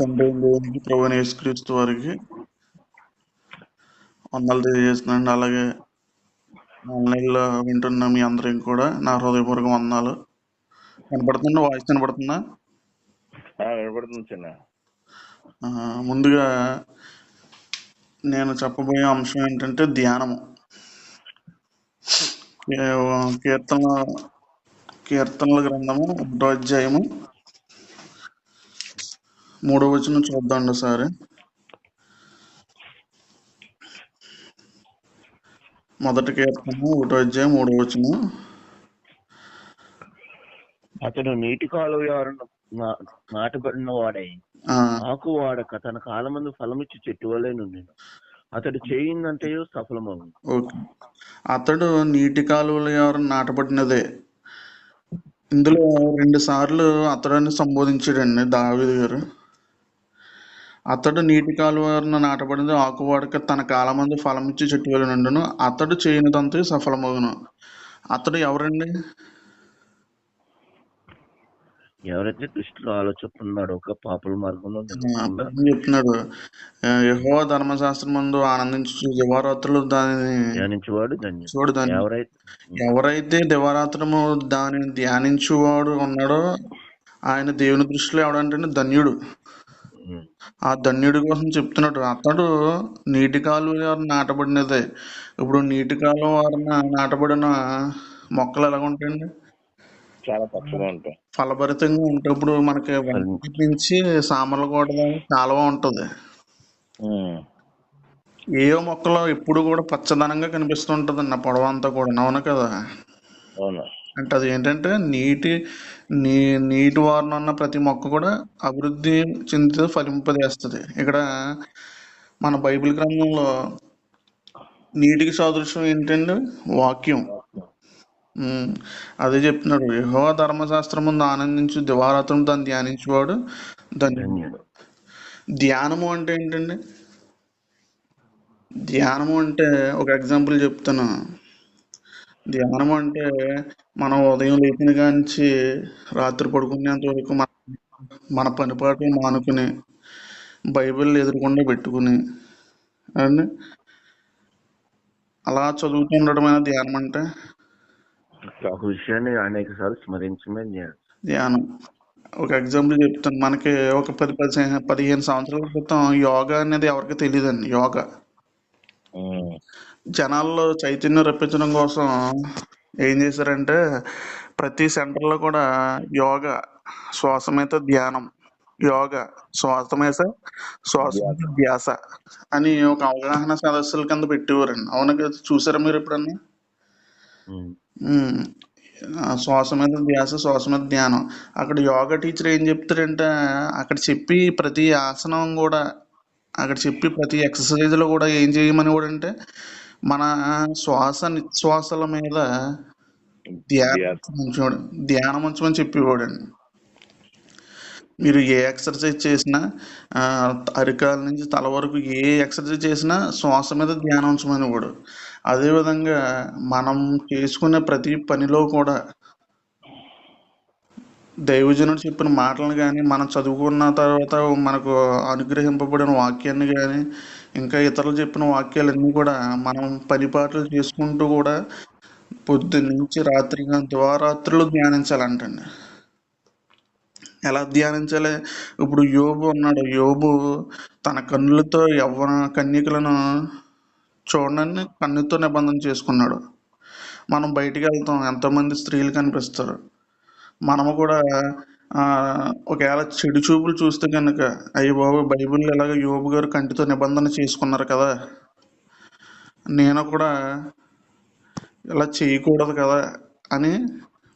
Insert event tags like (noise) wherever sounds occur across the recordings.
తండ్రి దేవునికి ప్రభు యేసుక్రీస్తు వారికి వందలు తెలియజేస్తున్నాండి అలాగే ఆన్లైన్లో వింటున్న మీ అందరికి కూడా నా హృదయపూర్వక వందనాలు. వినపడుతుందా? వాయిస్ వినపడుతుందా? వినపడుతుంది చిన్న. ముందుగా నేను చెప్పబోయే అంశం ఏంటంటే ధ్యానము. కీర్తన కీర్తనల గ్రంథము ఒకటో అధ్యాయము మూడో వచనం చూద్దాం ఒకసారి. మొదటి కీర్తన ఒకటో అధ్యాయం మూడో వచనం అతడు నీటి కాలువ ఎవరన్నా నాటబడిన వాడై. ఆకు వాడక తన కాలమందు ఫలమిచ్చి చెట్టు వలె నుండి అతడు చేయిందంటే సఫలమవు అతడు నీటి కాలువలు ఎవరు నాటబడినదే. ఇందులో రెండు సార్లు అతడని సంబోధించాడండి దావీదు గారు. అతడు నీటి కాలువన నాటబడింది ఆకువాడక తన కాలమందు ఫలమిచ్చి చెట్టు వెళ్ళి నుండును. అతడు చేయనిదంతా సఫలమగును. అతడు ఎవరండి? ఎవరైతే దృష్టిలో ఆలోచిస్తున్నాడో ఒక పాపుల మార్గంలో చెప్తున్నాడు. యహో ధర్మశాస్త్రం ముందు ఆనందించు దివారాత్రులు దానిని ధ్యానించేవాడు ధన్యుడు. చూడు దాన్ని ఎవరైతే ఎవరైతే దివారాత్రము దానిని ధ్యానించువాడు ఉన్నాడో ఆయన దేవుని దృష్టిలో ఎవడంటే ధన్యుడు. ఆ ధన్యుడి కోసం చెప్తున్నాడు అతడు నీటి కాలువ నాటబడినదే. ఇప్పుడు నీటి కాలువ వారిన నాటబడిన మొక్కలు ఎలా ఉంటాయండి? చాలా పచ్చగా ఉంటాయి. ఫలభరితంగా ఉంటాయి. ఇప్పుడు మనకి నుంచి సామర్లకోట దాకా కాలువ ఉంటది. ఉమ్, ఏవో మొక్కలు ఎప్పుడు కూడా పచ్చదనంగా కనిపిస్తుంటది అన్న పొడవంతా కూడా. అవును కదా? అవును. అంటే అది ఏంటంటే నీటి నీ నీటి వారణ ఉన్న ప్రతి మొక్క కూడా అభివృద్ధి చెందుతూ ఫలింపజేస్తుంది. ఇక్కడ మన బైబిల్ గ్రంథంలో నీటికి సాదృశ్యం ఏంటంటే వాక్యం. ఉమ్, అదే చెప్తున్నాడు. యెహోవా ధర్మశాస్త్రం ముందు ఆనందించు దివారాత్రం దాన్ని ధ్యానించేవాడు దాన్ని ధన్యుడు. ధ్యానము అంటే ఏంటండి? ధ్యానము అంటే ఒక ఎగ్జాంపుల్ చెప్తాను ధ్యానం అంటే మనం ఉదయం లేచిన కాంచి రాత్రి పడుకునేంత వరకు మన మన పని పాటలు మానుకుని బైబిల్ ఎదురుకుండా పెట్టుకుని అండి అలా చదువుతుండడమైన ధ్యానం అంటే? ఒక విషయాన్ని అనేక సార్లు స్మరించమే ధ్యానం. ఒక ఎగ్జాంపుల్ చెప్తాను. మనకి ఒక పది పది పదిహేను సంవత్సరాల క్రితం యోగా అనేది ఎవరికి తెలియదండి. యోగా. జనాల్లో చైతన్యం రప్పించడం కోసం ఏం చేశారంటే ప్రతి సెంటర్లో కూడా యోగా శ్వాసమేత ధ్యానం యోగా శ్వాసమేత శ్వాసమేత ధ్యాస అని ఒక అవగాహన సదస్సుల కింద పెట్టేవారండి. అవును కదా? చూసారా మీరు ఎప్పుడన్నా? ఉమ్, ఉమ్. ఆ శ్వాస మీద ధ్యాస శ్వాస మీద ధ్యానం. అక్కడ యోగా టీచర్ ఏం చెప్తారంటే అక్కడ చెప్పి ప్రతి ఆసనం కూడా అక్కడ చెప్పి ప్రతి ఎక్సర్సైజ్లో కూడా ఏం చేయమని కూడా అంటే మన శ్వాస నిశ్వాసల మీద ధ్యానం ఉంచమని ధ్యానం ఉంచమని చెప్పేవాడండి. మీరు ఏ ఎక్సర్సైజ్ చేసినా అరికాల నుంచి తల వరకు ఏ ఎక్సర్సైజ్ చేసినా శ్వాస మీద ధ్యానం ఉంచమని వాడు అదేవిధంగా మనం చేసుకునే ప్రతి పనిలో కూడా దైవజనుడు చెప్పిన మాటలను కానీ మనం చదువుకున్న తర్వాత మనకు అనుగ్రహింపబడిన వాక్యాన్ని కానీ ఇంకా ఇతరులు చెప్పిన వాక్యాలన్నీ కూడా మనం పరిపాట్లు చేసుకుంటూ కూడా పొద్దున్నుంచి రాత్రి ద్వారాత్రులు ధ్యానించాలంటండి. ఎలా ధ్యానించాలి? ఇప్పుడు యోబు ఉన్నాడు యోబు తన కన్నులతో యవ్వన కన్యకలను చూడనని కన్నుతో నిబంధన చేసుకున్నాడు. మనం బయటికి వెళ్తాం ఎంతోమంది స్త్రీలు కనిపిస్తారు. మనము కూడా ఒకవేళ చెడు చూపులు చూస్తే కనుక అయ్యి బాబు బైబిల్ ఎలాగ యోబు గారు కంటితో నిబంధన చేసుకున్నారు కదా. నేను కూడా ఇలా చేయకూడదు కదా అని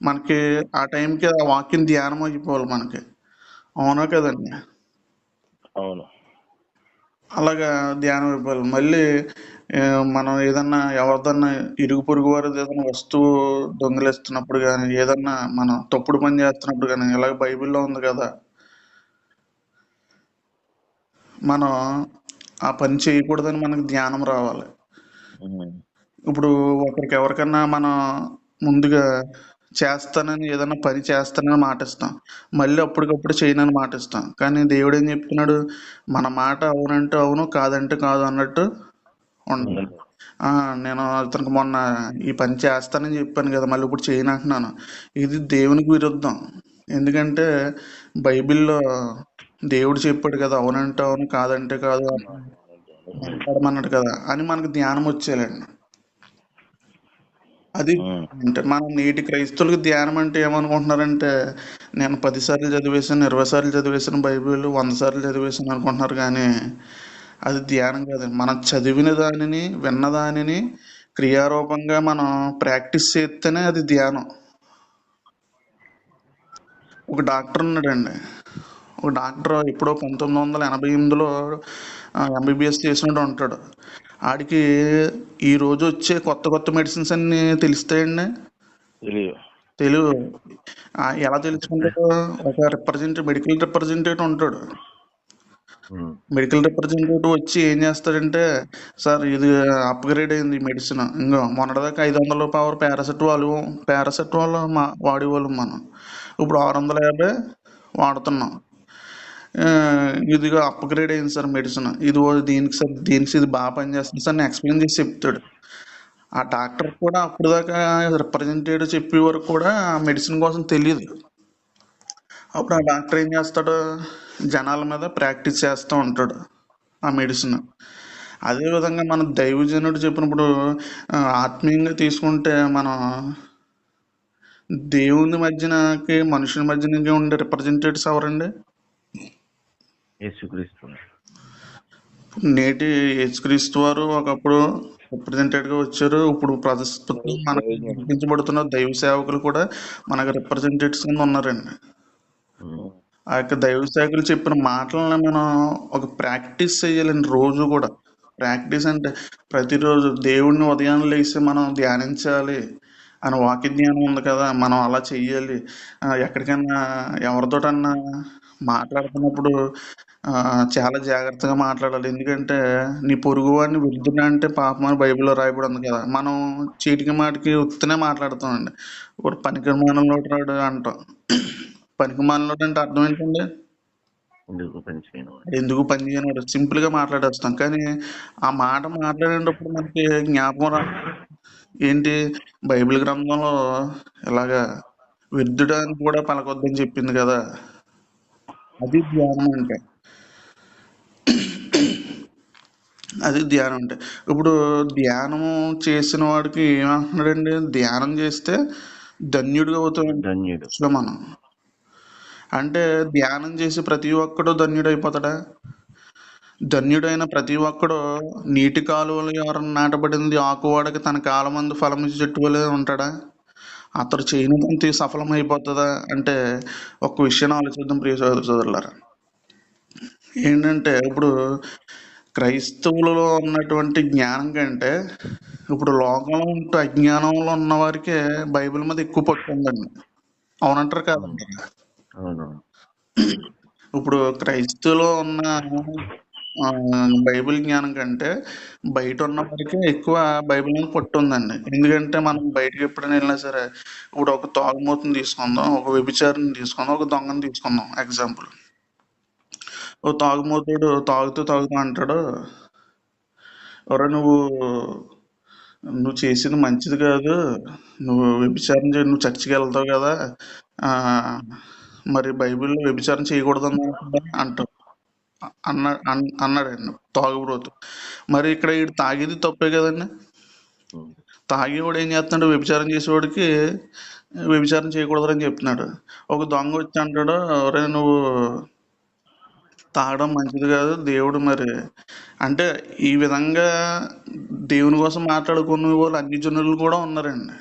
మనకి ఆ టైంకి ఆ వాక్యం ధ్యానం అయిపోవాలి మనకి. అవునా కదండి? అవును. అలాగా ధ్యానం అయిపోవాలి. మళ్ళీ మనం ఏదన్నా ఎవరిదన్నా ఇరుగు పొరుగు వారి ఏదైనా వస్తువు దొంగిలిస్తున్నప్పుడు కానీ ఏదన్నా మనం తప్పుడు పని చేస్తున్నప్పుడు కానీ ఇలాగ బైబిల్లో ఉంది కదా. మనం ఆ పని చేయకూడదని మనకు ధ్యానం రావాలి. ఇప్పుడు ఒకరికి ఎవరికన్నా మనం ముందుగా చేస్తానని ఏదైనా పని చేస్తానని మాట ఇస్తాం. మళ్ళీ అప్పటికప్పుడు చేయనని మాట ఇస్తాం. కానీ దేవుడు ఏం చెప్తున్నాడు? మన మాట అవునంటే అవును కాదంటే కాదు అన్నట్టు ఆ, నేను అతనికి మొన్న ఈ పని చేస్తానని చెప్పాను కదా మళ్ళీ ఇప్పుడు చేయను అంటున్నాను. ఇది దేవునికి విరుద్ధం. ఎందుకంటే బైబిల్లో దేవుడు చెప్పాడు కదా అవునంటే అవును కాదంటే కాదు మాట్లాడమన్నాడు కదా అని మనకు ధ్యానం వచ్చేయాలండి అది ఉమ్. అంటే మన నేటి క్రైస్తవులకు ధ్యానం అంటే ఏమనుకుంటున్నారంటే నేను పది సార్లు చదివేశాను ఇరవై సార్లు చదివేశాను బైబిల్ వంద సార్లు చదివేశాను అనుకుంటున్నారు కానీ అది ధ్యానం కాదండి మనం చదివిన దానిని విన్న దానిని క్రియారూపంగా మనం ప్రాక్టీస్ చేస్తేనే అది ధ్యానం. ఒక డాక్టర్ ఉన్నాడండి. ఒక డాక్టర్ ఎప్పుడో పంతొమ్మిది వందల ఎనభై ఎనిమిదిలో ఎంబీబీఎస్ చేసినట్టు ఉంటాడు. ఆడికి ఈ రోజు వచ్చే కొత్త కొత్త మెడిసిన్స్ అన్ని తెలుస్తాయండి? తెలియదు తెలియదు ఎలా తెలుసుకుంటాడు? ఒక రిప్రజెంటేటివ్ మెడికల్ రిప్రజెంటేటివ్ ఉంటాడు. మెడికల్ రిప్రజెంటేటివ్ వచ్చి ఏం చేస్తాడంటే సార్ ఇది అప్గ్రేడ్ అయింది మెడిసిన్. ఇంకో మొన్నటిదాకా ఐదు వందల పవర్ పారాసెటమాల్ పారాసెటమాల్ మా వాడేవాళ్ళం మనం. ఇప్పుడు ఆరు వందల యాభై వాడుతున్నాం. ఆ, ఇదిగో అప్గ్రేడ్ అయింది సార్ మెడిసిన్. ఇది దీనికి సార్ దీనికి ఇది బాగా పనిచేస్తుంది సార్ నేను ఎక్స్ప్లెయిన్ చేసి చెప్తాడు. ఆ డాక్టర్ కూడా అప్పుడు దాకా రిప్రజెంటేటివ్ చెప్పే వరకు కూడా ఆ మెడిసిన్ కోసం తెలియదు అప్పుడు ఆ డాక్టర్ ఏం చేస్తాడు జనాల మీద ప్రాక్టీస్ చేస్తూ ఉంటాడు ఆ మెడిసిన్. అదేవిధంగా మన దైవజనుడు చెప్పినప్పుడు ఆత్మీయంగా తీసుకుంటే మనం దేవుని మధ్యనకి మనుషుల మధ్యనకి ఉండే రిప్రజెంటేటివ్స్ ఎవరండి? యేసుక్రీస్తు. నేటి యేసుక్రీస్తు వారు ఒకప్పుడు రిప్రజెంటేటివ్గా వచ్చారు. ఇప్పుడు ప్రస్తుతం మనకు గుర్తించబడుతున్న దైవ సేవకులు కూడా మనకు రిప్రజెంటేటివ్స్ కింద ఉన్నారండి. ఆ యొక్క దైవ శాఖలు చెప్పిన మాటలను మనం ఒక ప్రాక్టీస్ చేయాలండి రోజు కూడా. ప్రాక్టీస్ అంటే ప్రతిరోజు దేవుడిని ఉదయం లేచి మనం ధ్యానించాలి. అని వాక్య జ్ఞానం ఉంది కదా మనం అలా చెయ్యాలి. ఎక్కడికైనా ఎవరితోటన్నా మాట్లాడుతున్నప్పుడు చాలా జాగ్రత్తగా మాట్లాడాలి. ఎందుకంటే నీ పొరుగు వాడిని వృద్ధుడు అంటే పాపం అని బైబిల్లో రాయబడి ఉంది కదా. మనం చీటికి మాటికి వస్తూనే మాట్లాడుతామండి ఇప్పుడు పనికి లోటు రాడు అంటాం. పనికి మానలోడు అంటే అర్థం ఏంటండి ఎందుకు పని చేయను? ఎందుకు పని చేయనివాడు సింపుల్గా మాట్లాడేస్తాం. కానీ ఆ మాట మాట్లాడేటప్పుడు మనకి జ్ఞాపకం రా ఏంటి? బైబిల్ గ్రంథంలో ఇలాగా వృద్ధుడు అని కూడా పలకొద్దని చెప్పింది కదా. అది ధ్యానం అంటే. అది ధ్యానం అంటే. ఇప్పుడు ధ్యానము చేసిన వాడికి ఏమంటున్నాడండి? ధ్యానం చేస్తే ధన్యుడిగా అవుతాం ధన్యుడు. మనం అంటే ధ్యానం చేసి ప్రతి ఒక్కడు ధన్యుడైపోతాడా? ధన్యుడైన ప్రతి ఒక్కడు నీటి కాలువలు ఎవరన్నా నాటబడింది ఆకువాడకి తన కాలమందు ఫలము చెట్టు ఉంటాడా? అతడు చేయని సఫలం సఫలమైపోతుందా అంటే ఒక విషయాన్ని ఆలోచిద్దాం ప్రియ సోదరు సోదరులారా. ఏంటంటే ఇప్పుడు క్రైస్తవులలో ఉన్నటువంటి జ్ఞానం కంటే ఇప్పుడు లోకంలో ఉంటూ అజ్ఞానంలో ఉన్నవారికే బైబిల్ మీద ఎక్కువ పట్టుందండి అవునంటారు కాదంటారా ఇప్పుడు క్రైస్తవులో ఉన్న బైబిల్ జ్ఞానం కంటే బయట ఉన్న వారికి ఎక్కువ బైబిల్ మీద పట్టు ఉందండి. ఎందుకంటే మనం బయటకు ఎప్పుడైనా వెళ్ళినా సరే ఇప్పుడు ఒక తాగుమూతని తీసుకుందాం ఒక వ్యభిచారిని తీసుకుందాం ఒక దొంగని తీసుకుందాం ఎగ్జాంపుల్. ఓ తాగుమూతుడు తాగుతూ తాగుతూ అంటాడు ఎవరో నువ్వు నువ్వు చేసింది మంచిది కాదు. నువ్వు వ్యభిచారం చే నువ్వు చర్చికి వెళ్తావు కదా. మరి బైబిల్లో వ్యభిచారం చేయకూడదు అంటావు అన్న అన్నాడు అన్నాడండి తాగుబోతు మరి ఇక్కడ ఈడు తాగేది తప్పే కదండి. తాగేవాడు ఏం చేస్తున్నాడు వ్యభిచారం చేసేవాడికి వ్యభిచారం చేయకూడదని చెప్తున్నాడు ఒక దొంగ వచ్చి అంటాడు ఒరే నువ్వు తాగడం మంచిది కాదు. దేవుడు మరి అంటే ఈ విధంగా దేవుని కోసం మాట్లాడుకునే వాళ్ళు అన్ని జనులు కూడా ఉన్నారండి.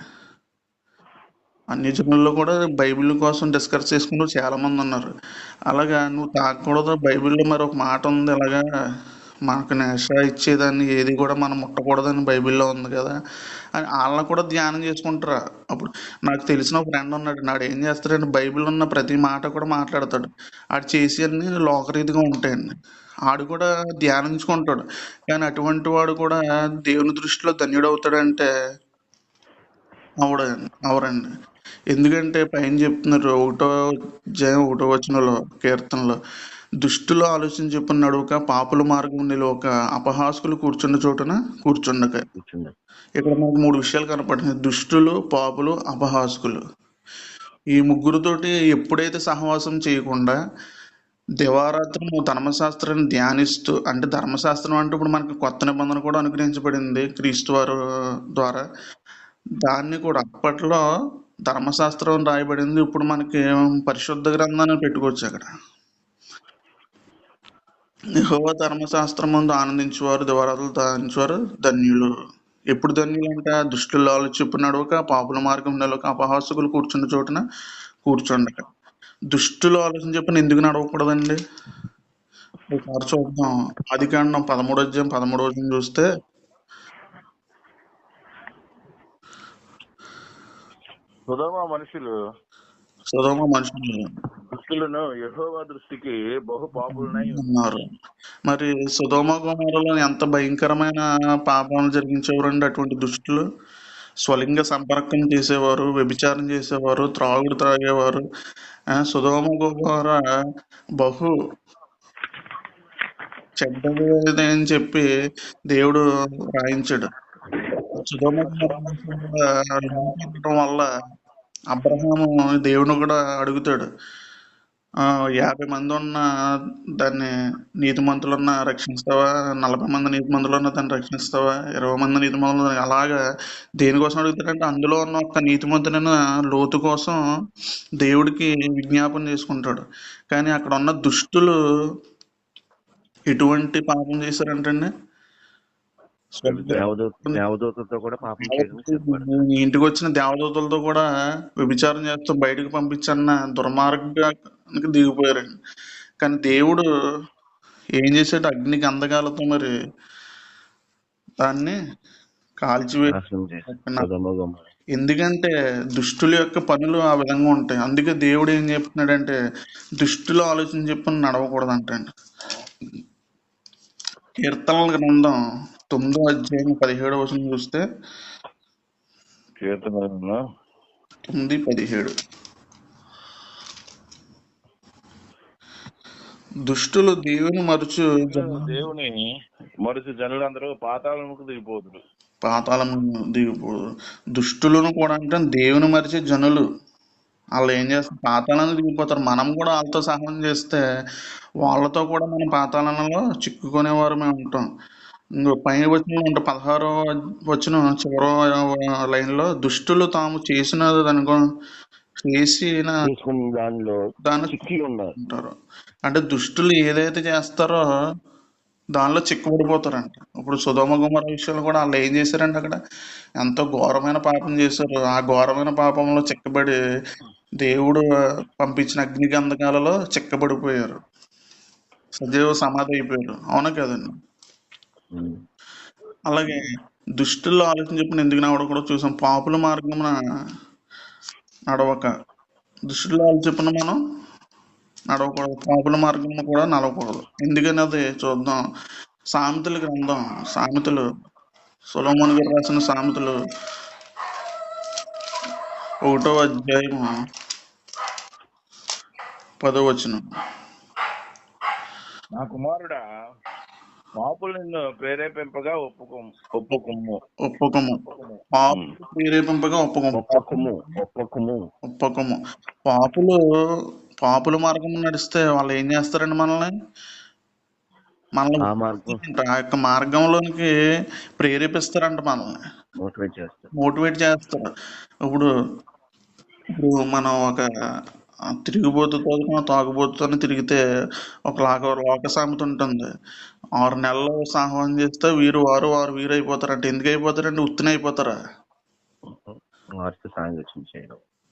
అన్ని జనుల్లో కూడా బైబిల్ కోసం డిస్కస్ చేసుకుంటూ చాలా మంది ఉన్నారు. అలాగా నువ్వు తాకకూడదు బైబిల్లో మరి ఒక మాట ఉంది. అలాగా మనకు నిష ఇచ్చేదాన్ని ఏది కూడా మనం ముట్టకూడదని బైబిల్లో ఉంది కదా. అని వాళ్ళని కూడా ధ్యానం చేసుకుంటారా? అప్పుడు నాకు తెలిసిన ఒక ఫ్రెండ్ ఉన్నాడు. నాడు ఏం చేస్తాడంటే బైబిల్ ఉన్న ప్రతి మాట కూడా మాట్లాడతాడు. ఆడు చేసి అన్ని లోకరీతిగా ఉంటాయండి ఆడు కూడా ధ్యానించుకుంటాడు. కానీ అటువంటి వాడు కూడా దేవుని దృష్టిలో ధన్యుడవుతాడంటే అవడండి అవరండి ఎందుకంటే పైన చెప్తున్నారు ఒకటో జయం ఒకటో వచనంలో కీర్తనలో దుష్టులు ఆలోచన చెప్పిన నడువక పాపుల మార్గం నిలవక అపహాసుకులు కూర్చున్న చోటన కూర్చుండక. ఇక్కడ మనకు మూడు విషయాలు కనపడుతున్నాయి. దుష్టులు పాపులు అపహాసుకులు. ఈ ముగ్గురుతోటి ఎప్పుడైతే సహవాసం చేయకుండా దివారాత్రము ధర్మశాస్త్రాన్ని ధ్యానిస్తూ అంటే ధర్మశాస్త్రం అంటే ఇప్పుడు మనకి కొత్త నిబంధన కూడా అనుగ్రహించబడింది క్రీస్తు వారు ద్వారా. దాన్ని కూడా అప్పట్లో ధర్మశాస్త్రం రాయబడింది. ఇప్పుడు మనకి పరిశుద్ధ గ్రంథాన్ని పెట్టుకోవచ్చు అక్కడ. యహోవ ధర్మశాస్త్రం ముందు ఆనందించేవారు దివారాలు ధానించేవారు ధన్యులు. ఎప్పుడు ధన్యులు అంటే దుష్టులు ఆలోచింపు నడవక పాపుల మార్గం నడవక అపహాసకులు కూర్చున్న చోటున కూర్చుండక దుష్టులు ఆలోచన చెప్పిన ఎందుకు నడవకూడదండి? ఒకసారి చూద్దాం. ఆది కాండం పదమూడు అధ్యాయం పదమూడు రోజున చూస్తే సుధమ మనుషులు సుధమ మనుషులు. దుష్టులను యెహోవా దృష్టికి బహు పాపులనై ఉన్నారు. మరి సుధోమ గుమారలో ఎంత భయంకరమైన పాపాలు జరిగించేవారండి అటువంటి దుష్టులు? స్వలింగ సంపర్కం చేసేవారు వ్యభిచారం చేసేవారు త్రాగుడు త్రాగేవారు. సుధోమ గుమార బహు చెడ్డది అని చెప్పి దేవుడు రాయించాడు. సుధోమ వల్ల అబ్రహాము దేవుని కూడా అడుగుతాడు. ఆ, యాభై మంది ఉన్న దాన్ని నీతిమంతులున్న రక్షిస్తావా? నలభై మంది నీతిమంతులున్న దాన్ని రక్షిస్తావా? ఇరవై మంది నీతిమంతులు అలాగా దేనికోసం అడుగుతాడంటే అందులో ఉన్న ఒక నీతిమంతుడైన లోతు కోసం దేవుడికి విజ్ఞాపన చేసుకుంటాడు. కానీ అక్కడ ఉన్న దుష్టులు ఎటువంటి పాపం చేశారంటండి? దేవదూత దేవదూతతో కూడా పాపం ఇంటికి వచ్చిన దేవదూతలతో కూడా వ్యభిచారం చేస్తూ బయటకు పంపించన్న దుర్మార్గానికి దిగిపోయారండి. కానీ దేవుడు ఏం చేశాడు? అగ్నికి అందగాలతో మరి దాన్ని కాల్చివే నాశనం చేశాడు. సుధమ గుమ్మర ఎందుకంటే దుష్టుల యొక్క పనులు ఆ విధంగా ఉంటాయి. అందుకే దేవుడు ఏం చెప్తున్నాడంటే దుష్టులు ఆలోచన చెప్పని నడవకూడదు అంటండి కీర్తనల గ్రంథం తొమ్మిదో అధ్యాయం పదిహేడు వచనం చూస్తే కీర్తనలో తొమ్మిది పదిహేడు. దుష్టులు దేవుని మరుచు జన- దేవుని మరుసు జనులందరూ పాతాళముకు దిగిపోతుడు పాతాళం దిగిపో దుష్టులను కూడా అంటే దేవుని మరిచే జనులు. వాళ్ళు ఏం చేస్తారు పాతాళాన్ని దిగిపోతారు. మనం కూడా వాళ్ళతో సహాయం చేస్తే వాళ్ళతో కూడా మనం పాతాళంలో చిక్కుకునేవారు మేము ఉంటాం. ఇంకో పైన వచ్చిన ఉంటే పదహారో వచ్చిన చివరో లైన్లో దుష్టులు తాము చేసిన దానికో చేసిన తీసుకున్న దానిలో దాన్ని చిక్కి ఉన్నారు ఉంటారు. అంటే దుష్టులు ఏదైతే చేస్తారో దానిలో చిక్కుబడిపోతారంట. ఇప్పుడు సుధోమ గుమర విషయంలో కూడా వాళ్ళు ఏం చేశారంటే అక్కడ ఎంతో ఘోరమైన పాపం చేశారు. ఆ ఘోరమైన పాపంలో చిక్కబడి దేవుడు పంపించిన అగ్ని గంధకాలలో చిక్కబడిపోయారు. సజీవ సమాధి అయిపోయారు. అవునా కదండి. అలాగే దుష్టుల్లో ఆలోచన చెప్పిన ఎందుకు నడవడం కూడా చూసాం. పాపుల మార్గమున నడవక. దుష్టుల్లో ఆలోచన చెప్పిన మనం నడవకూడదు. పాపుల మార్గమున కూడా నడవకూడదు. ఎందుకని అది చూద్దాం. సామెతల గ్రంథం సామెతలు. సొలమోన్ గారు రాసిన సామెతలు. ఒకటో అధ్యాయము పదో వచనం. నా కుమారుడా పాపులు నిన్ను ప్రేరేపింపగా ఒప్పుకో ఒప్పుకుమ్ము ఒప్పకము. పాపు ప్రేరేపింపగా ఒప్పకము. ఒప్పకుము. ఒప్పకుము. ఒప్పకము. పాపులు పాపుల మార్గం నడిస్తే వాళ్ళు ఏం చేస్తారండి మనల్ని? మనల్ని ఆ యొక్క మార్గంలోనికి ప్రేరేపిస్తారంట మనల్ని. మోటివేట్ చేస్తారు. మోటివేట్ చేస్తారు. ఇప్పుడు ఇప్పుడు మనం ఒక తిరిగిపోతుతో తాగుబోతుతో తిరిగితే ఒక లాక లోక సామెత ఉంటుంది. ఆరు నెలలు సాహసం చేస్తే వీరు వారు వారు వీరు అయిపోతారంట ఎందుకు అయిపోతారంటే ఉత్తిన అయిపోతారా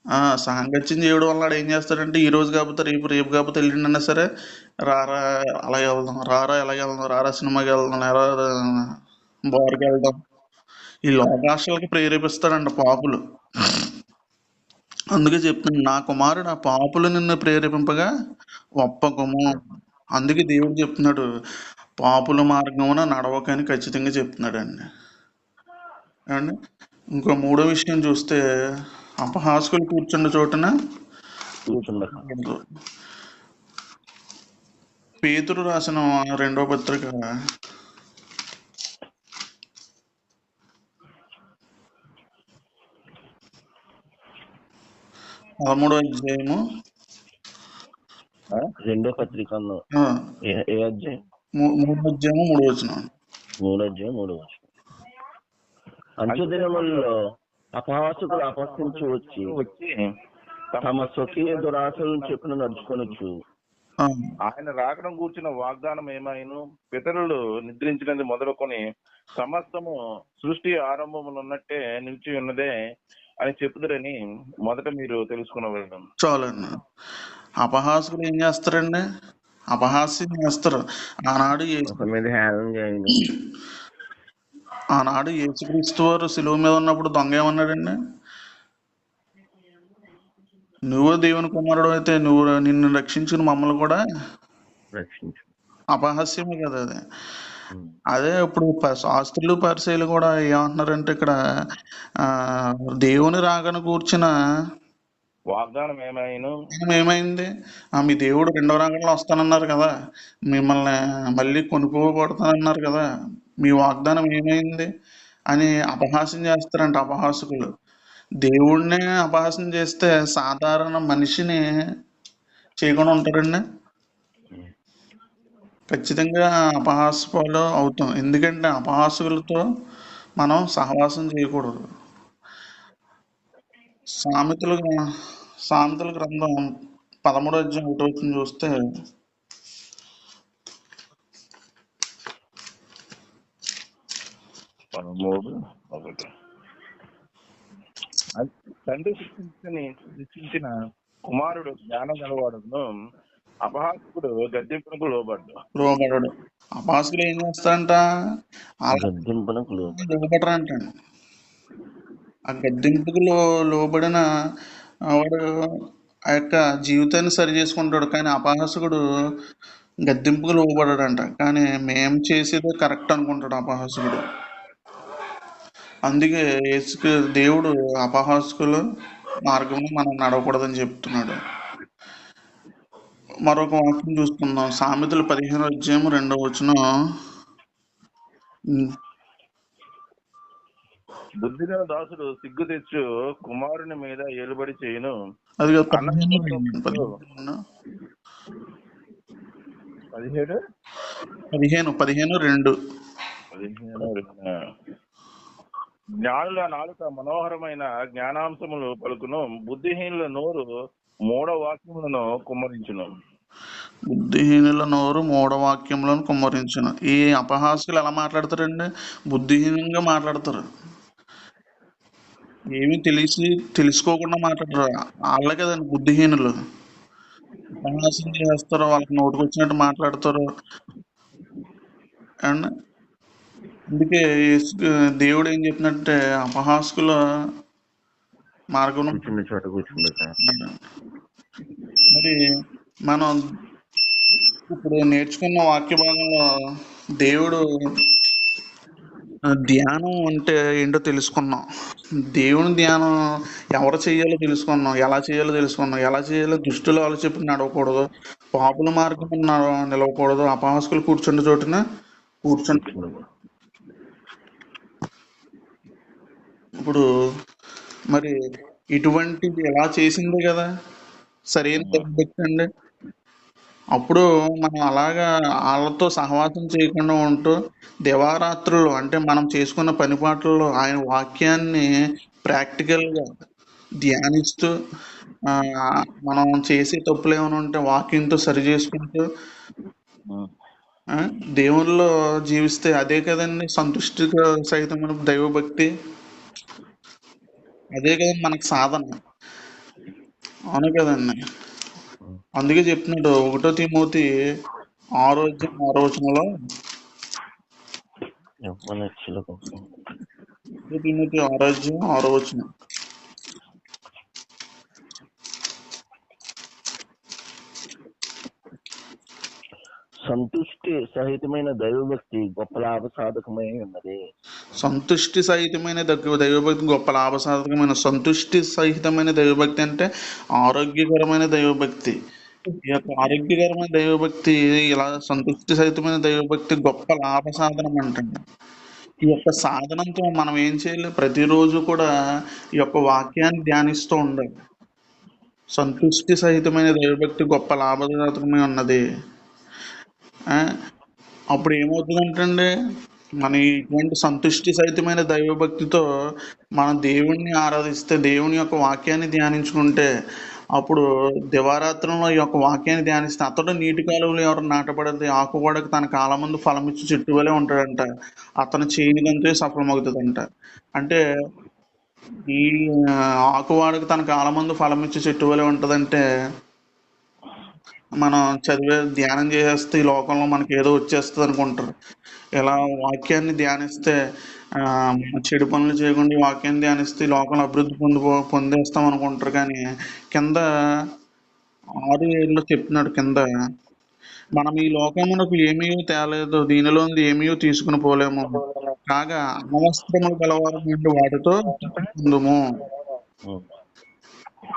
ఆ సాంగత్యం చేయడం వల్ల ఏం చేస్తాడంటే ఈ రోజు కాకపోతే రేపు రేపు కాకపోతే ఎల్లుండన్నా సరే రారా అలాగే వెళ్దాం. రారా ఎలాగ వెళ్దాం? రారా సినిమాకి వెళ్దాం రారా బార్కి వెళ్దాం. ఈ లోకాశాలకి ప్రేరేపిస్తాడంట పాపులు. అందుకే చెప్తున్నాను నా కుమారుడు ఆ పాపులు నిన్ను ప్రేరేపింపగా ఒప్పకము. అందుకే దేవుడు చెప్తున్నాడు పాపుల మార్గమున నడవకని ఖచ్చితంగా చెప్తున్నాడు అండి ఇంకో మూడో విషయం చూస్తే అపహాస్కులు కూర్చున్న చోటున కూర్చోకూడదు. పేతురు రాసిన రెండో పత్రిక. పదమూడో అధ్యాయము? రెండో పత్రిక ఏ అధ్యాయం? మూడో అధ్యాయము మూడో వచ్చిన మూడో అధ్యాయం మూడో వర్షం అంచుదినములలో అపహాసకులు అపహసించి వచ్చి వచ్చి తమ స్వకీయ దురాశలను చెప్పున నడుచుకొనొచ్చు. ఆయన రాకడం కూర్చున్న వాగ్దానం ఏమైను? పితరులు నిద్రించినది మొదలుకొని సమస్తము సృష్టి ఆరంభములున్నట్టే నిలిచి ఉన్నదే అని చెప్పుదరని మొదట మీరు తెలుసుకున్నవారు చాలండి. అపహాసకులు ఏం చేస్తారండి? అపహాస్యం చేస్తారు. ఆనాడు (clears throat) యేసు- ఒక మీద హేళన చేయను ఆనాడు యేసుక్రీస్తు వారు సిలువ మీద ఉన్నప్పుడు దొంగ ఏమన్నాడండి? నువ్వు దేవుని కుమారుడు అయితే నువ్వు నిన్ను రక్షించిన మమ్మల్ని కూడా అపహాస్యమే కదా అది. అదే ఇప్పుడు శాస్త్రులు పరిశీలు కూడా ఏమంటున్నారంటే ఇక్కడ ఆ దేవుని రాగన కూర్చిన వాగ్దానం ఏమైను ఏమైంది? ఆ మీ దేవుడు రెండో రంగంలో వస్తానన్నారు కదా. మిమ్మల్ని మళ్ళీ కొనుక్కోబడతానన్నారు కదా. మీ వాగ్దానం ఏమైంది అని అపహాసం చేస్తారంట అపహాసకులు. దేవుడినే అపహాసం చేస్తే సాధారణ మనిషిని చేయకుండా ఉంటారండి. ఖచ్చితంగా అపహాసపాలు అవుతాం. ఎందుకంటే అపహాసకులతో మనం సహవాసం చేయకూడదు. సామెతలు సామెతల గ్రంథం పదమూడో అధ్యాయం ఒకటి చూస్తే పదమూడు ఒకటి. తండ్రి శిక్షించని శిక్షించిన కుమారుడు జ్ఞానం గలవాడును అపహాసకుడు గద్దెంపునకు లోబడ్డు. లోబడడు. అపహాసకులు ఏం చేస్తారంట అలా గద్దింపునకు లోబడి లోబడరంట ఆ గద్దెంపుకు లో లోబడిన వాడు ఆ యొక్క జీవితాన్ని సరి చేసుకుంటాడు. కానీ అపహాసకుడు గద్దెంపుకు లోబడడంట. కానీ మేం చేసేదే కరెక్ట్ అనుకుంటాడు అపహాసకుడు. అందుకే యేసుకు దేవుడు అపహాసకులు మార్గంలో మనం నడవకూడదని చెప్తున్నాడు. మరొక వాక్యం చూసుకుందాం. సామెతలు పదిహేను అధ్యాయం రెండో వచనం. ఉమ్, బుద్ధిగల దాసుడు సిగ్గు తెచ్చు కుమారుని మీద ఏలుబడి చేయును. అది పదిహేడు? పదిహేను పదిహేను రెండు. పదిహేను రెండు. జ్ఞానుల నాలుక మనోహరమైన జ్ఞానాంశములు పలుకును. బుద్ధిహీనుల నోరు మూఢ వాక్యములను కుమ్మరించును. బుద్ధిహీనుల నోరు మూఢవాక్యములను కుమ్మరించును. ఈ అపహాస్యులు ఎలా మాట్లాడతారండి? బుద్ధిహీనంగా మాట్లాడతారు. ఏమి తెలిసి తెలుసుకోకుండా మాట్లాడరు. వాళ్ళే కదండి బుద్ధిహీనులు. అపహాసం చేస్తారు వాళ్ళకి నోటికి వచ్చినట్టు మాట్లాడతారు. అండ్ అందుకే యేసు- దేవుడు ఏం చెప్పినట్టే అపహాస్కుల మార్గం. కూర్చున్న చోట కూర్చుండక మరి మనం ఇప్పుడు నేర్చుకున్న వాక్య భాగంలో దేవుడు ధ్యానం అంటే ఏంటో తెలుసుకున్నాం. దేవుని ధ్యానం ఎవరు చేయాలో తెలుసుకున్నాం ఎలా చేయాలో తెలుసుకున్నాం ఎలా చేయాలో దుష్టులు చెప్పి నడవకూడదు పాపుల మార్గం నిలవకూడదు అపహాసకులు కూర్చుండే చోటున కూర్చుంటే ఇప్పుడు మరి ఇటువంటిది ఎలా చేసింది కదా? సరైన అండి అప్పుడు మనం అలాగా వాళ్ళతో సహవాసం చేయకుండా ఉంటూ దివారాత్రులు అంటే మనం చేసుకున్న పనిపాట్లలో ఆయన వాక్యాన్ని ప్రాక్టికల్గా ధ్యానిస్తూ మనం చేసే తప్పులు ఏమైనా ఉంటే వాక్యంతో సరి చేసుకుంటూ దేవుల్లో జీవిస్తే అదే కదండి సంతుష్టిగా సహితమైన దైవభక్తి? అదే కదండి మనకి సాధన. అవును కదండి. అందుకే చెప్తున్నాడు ఒకటో తిమోతి ఆరోగ్యం ఒకటో తిమోతి ఆరోగ్యం ఆరోచన సంతుష్టి సహితమైన దైవభక్తి గొప్ప లాభ సాధకమై ఉన్నది. సంతుష్టి సహితమైన దైవ దైవభక్తి గొప్ప లాభసాధకమైన సంతుష్టి సహితమైన దైవభక్తి అంటే ఆరోగ్యకరమైన దైవభక్తి. ఈ యొక్క ఆరోగ్యకరమైన దైవభక్తి ఇలా సంతుష్టి సహితమైన దైవభక్తి గొప్ప లాభ సాధనం అంటండి. ఈ యొక్క సాధనంతో మనం ఏం చేయాలి? ప్రతిరోజు కూడా ఈ యొక్క వాక్యాన్ని ధ్యానిస్తూ ఉండాలి. సంతుష్టి సహితమైన దైవభక్తి గొప్ప లాభదాయకమే ఉన్నది. అప్పుడు ఏమవుతుందంటండి? మన ఇటువంటి సంతుష్టి సహితమైన దైవభక్తితో మన దేవుణ్ణి ఆరాధిస్తే దేవుని యొక్క వాక్యాన్ని ధ్యానించుకుంటే అప్పుడు దివారాత్రంలో ఈ యొక్క వాక్యాన్ని ధ్యానిస్తే అతడు నీటి కాలువలు ఎవరు నాటబడింది? ఆకుగోడకు తన కాలం ముందు ఫలమిచ్చి చెట్టు వలె ఉంటాడంట. అతను చేయనిదంతే సఫలమవుతుందంట. అంటే ఈ ఆకువాడకు తన కాలం ముందు ఫలమిచ్చి చెట్టు వలె ఉంటుందంటే మనం చదివే ధ్యానం చేసేస్తే ఈ లోకంలో మనకి ఏదో వచ్చేస్తుంది అనుకుంటారు ఇలా వాక్యాన్ని ధ్యానిస్తే చెడు పనులు చేయకుండా వాక్యాన్ని ధ్యానిస్తే లోకల్ అభివృద్ధి పొంది పొందేస్తాం అనుకుంటారు. కానీ కింద ఆరు ఏళ్ళు చెప్తున్నాడు కింద మనం ఈ లోకమునకు ఏమీ తేలేదు దీనిలో ఏమీ తీసుకుని పోలేము. కాగా అనవస్త్రములు గలవారు నుండి వాటితో పొందుము.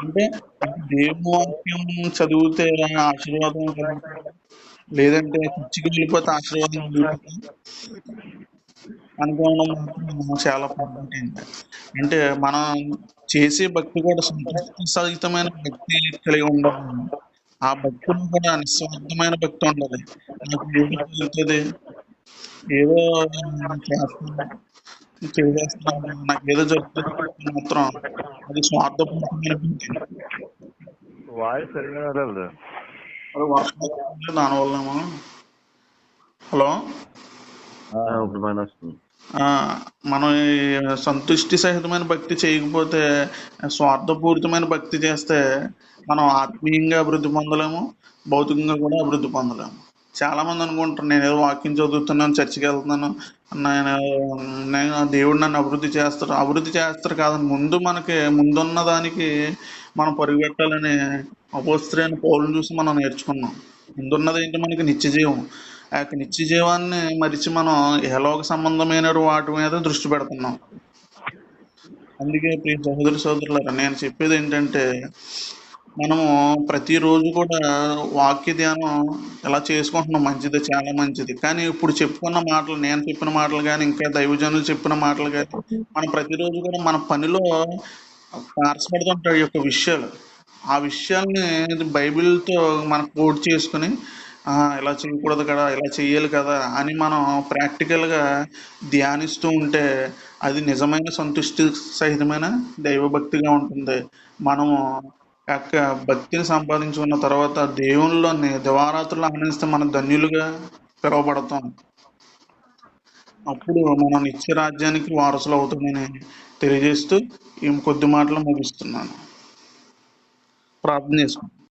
అంటే దేవుని వాక్యం చదివితే ఆశీర్వాదం లేదంటే పిచ్చికి వెళ్ళిపోతే ఆశీర్వాదం అనుకోవడం మాత్రం చాలా అంటే మనం చేసే భక్తి కూడా సంతృప్తి సహితమైన భక్తి కలిగి ఉండాలి ఆ భక్తులు కూడా నిస్వార్థమైన భక్తి ఉండాలి. నాకు ఏదో ఏదో చేస్తున్నాను చేసేస్తున్నాను నాకు ఏదో జరుగుతుంది మాత్రం అది స్వార్థపూరితమైన వాయిస్ సరిగా దానివల్లేమో హలో? ఇప్పుడు వస్తుంది. మనం ఈ సంతుష్టి సహితమైన భక్తి చేయకపోతే స్వార్థపూరితమైన భక్తి చేస్తే మనం ఆత్మీయంగా అభివృద్ధి పొందలేము భౌతికంగా కూడా అభివృద్ధి పొందలేము. చాలా మంది అనుకుంటారు నేను ఏదో వాక్యం చదువుతున్నాను చర్చికి వెళ్తున్నాను నేను నేను దేవుడు నన్ను అభివృద్ధి చేస్తారు అభివృద్ధి చేస్తారు కాదు ముందు మనకి ముందున్న దానికి మనం పరిగెట్టాలని అపోస్త్రైన పౌరులను చూసి మనం నేర్చుకున్నాం. ముందున్నది ఏంటి? మనకి నిత్య జీవం ఆ యొక్క నిత్య జీవాన్ని మరిచి మనం ఇహలోక సంబంధమైన వాటి మీద దృష్టి పెడుతున్నాం. అందుకే ప్రియ సహోదరి సోదరులారా నేను చెప్పేది ఏంటంటే మనము ప్రతిరోజు కూడా వాక్య ధ్యానం ఎలా చేసుకుంటున్నాం మంచిది చాలా మంచిది. కానీ ఇప్పుడు చెప్పుకున్న మాటలు నేను చెప్పిన మాటలు కానీ ఇంకా దైవజనులు చెప్పిన మాటలు కానీ మనం ప్రతిరోజు కూడా మన పనిలో తారసపడుతుంటాడు యొక్క విషయాలు. ఆ విషయాల్ని బైబిల్తో మనం కోడ్ చేసుకుని ఇలా చేయకూడదు కదా ఇలా చేయాలి కదా అని మనం ప్రాక్టికల్గా ధ్యానిస్తూ ఉంటే అది నిజమైన సంతుష్టి సహితమైన దైవభక్తిగా ఉంటుంది. మనము యొక్క భక్తిని సంపాదించుకున్న తర్వాత దేవునిలోని దివారాత్రులు ఆనందిస్తే మనం ధన్యులుగా పిలువబడతాం. అప్పుడు మనం నిత్య రాజ్యానికి వారసులు అవుతామని తెలియజేస్తూ ఈ కొద్ది మాటలు ముగిస్తున్నాను. ప్రార్థన చేసుకుంటాం